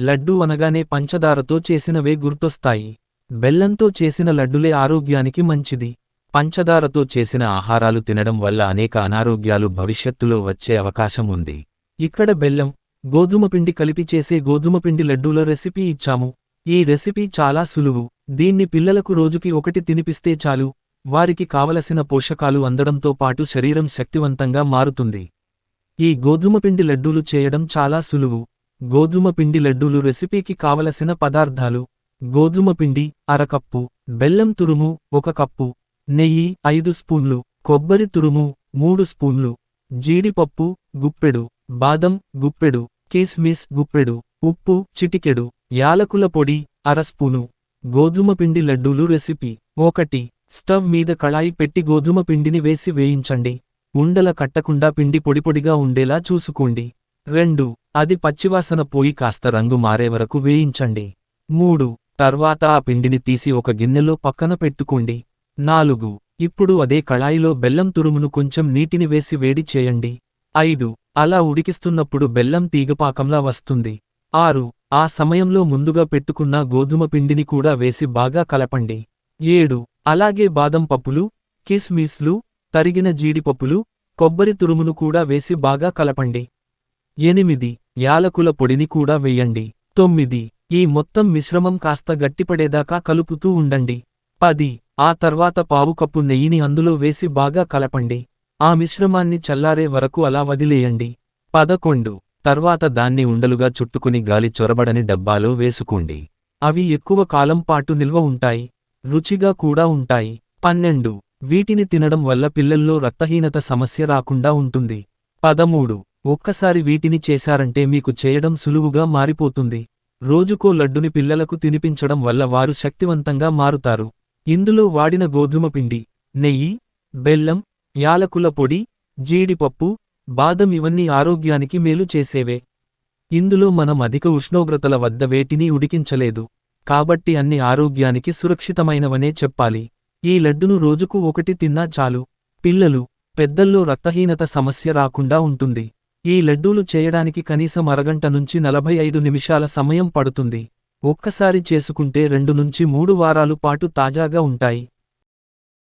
లడ్డు అనగానే పంచదారతో చేసినవే గుర్తొస్తాయి. బెల్లంతో చేసిన లడ్డులే ఆరోగ్యానికి మంచిది. పంచదారతో చేసిన ఆహారాలు తినడం వల్ల అనేక అనారోగ్యాలు భవిష్యత్తులో వచ్చే అవకాశం ఉంది. ఇక్కడ బెల్లం గోధుమ పిండి కలిపి చేసే గోధుమ పిండి లడ్డూల రెసిపీ ఇచ్చాము. ఈ రెసిపీ చాలా సులువు. దీన్ని పిల్లలకు రోజుకి ఒకటి తినిపిస్తే చాలు. వారికి కావలసిన పోషకాలు అందడంతో పాటు శరీరం శక్తివంతంగా మారుతుంది. ఈ గోధుమ పిండి లడ్డూలు చేయడం చాలా సులువు. గోధుమ పిండి లడ్డూలు రెసిపీకి కావలసిన పదార్థాలు. గోధుమ పిండి అరకప్పు బెల్లం తురుము ఒక కప్పు. నెయ్యి ఐదు స్పూన్లు. కొబ్బరి తురుము మూడు స్పూన్లు. జీడిపప్పు గుప్పెడు. బాదం గుప్పెడు. కిస్మిస్ గుప్పెడు. ఉప్పు చిటికెడు. యాలకుల పొడి అర స్పూను. గోధుమ పిండి లడ్డూలు రెసిపీ. ఒకటి. స్టవ్ మీద కళాయి పెట్టి గోధుమ పిండిని వేసి వేయించండి. ఉండల కట్టకుండా పిండి పొడిపొడిగా ఉండేలా చూసుకోండి. రెండు. అది పచ్చివాసన పోయి కాస్త రంగు మారే వరకు వేయించండి. మూడు తర్వాత ఆ పిండిని తీసి ఒక గిన్నెలో పక్కన పెట్టుకోండి. నాలుగు ఇప్పుడు అదే కళాయిలో బెల్లం తురుమును కొంచెం నీటిని వేసి వేడి చేయండి. ఐదు అలా ఉడికిస్తున్నప్పుడు బెల్లం తీగపాకంలా వస్తుంది. ఆరు ఆ సమయంలో ముందుగా పెట్టుకున్న గోధుమ పిండిని కూడా వేసి బాగా కలపండి. ఏడు అలాగే బాదం పప్పులు కిస్మిస్లు తరిగిన జీడిపప్పులు కొబ్బరి తురుమును కూడా వేసి బాగా కలపండి. ఎనిమిది యాలకుల పొడిని కూడా వెయ్యండి తొమ్మిది. ఈ మొత్తం మిశ్రమం కాస్త గట్టిపడేదాకా కలుపుతూ ఉండండి. పది. ఆ తర్వాత పావు కప్పు నెయ్యిని అందులో వేసి బాగా కలపండి. ఆ మిశ్రమాన్ని చల్లారే వరకు అలా వదిలేయండి. పదకొండు. తర్వాత దాన్ని ఉండలుగా చుట్టుకుని గాలి చొరబడని డబ్బాలో వేసుకోండి. అవి ఎక్కువ కాలం పాటు నిల్వ ఉంటాయి. రుచిగా కూడా ఉంటాయి. పన్నెండు. వీటిని తినడం వల్ల పిల్లల్లో రక్తహీనత సమస్య రాకుండా ఉంటుంది. పదమూడు. ఒక్కసారి వీటిని చేశారంటే మీకు చేయడం సులువుగా మారిపోతుంది. రోజుకో లడ్డుని పిల్లలకు తినిపించడం వల్ల వారు శక్తివంతంగా మారుతారు. ఇందులో వాడిన గోధుమ పిండి నెయ్యి బెల్లం యాలకుల పొడి జీడిపప్పు బాదం ఇవన్నీ ఆరోగ్యానికి మేలు చేసేవే. ఇందులో మనం అధిక ఉష్ణోగ్రతల వద్ద వేటిని ఉడికించలేదు. కాబట్టి అన్ని ఆరోగ్యానికి సురక్షితమైనవనే చెప్పాలి. ఈ లడ్డును రోజుకు ఒకటి తిన్నా చాలు. పిల్లలు పెద్దల్లో రక్తహీనత సమస్య రాకుండా ఉంటుంది. ఈ లడ్డూలు చేయడానికి కనీసం అరగంట నుంచి నలభై ఐదు నిమిషాల సమయం పడుతుంది. ఒక్కసారి చేసుకుంటే రెండు నుంచి మూడు వారాలు పాటు తాజాగా ఉంటాయి.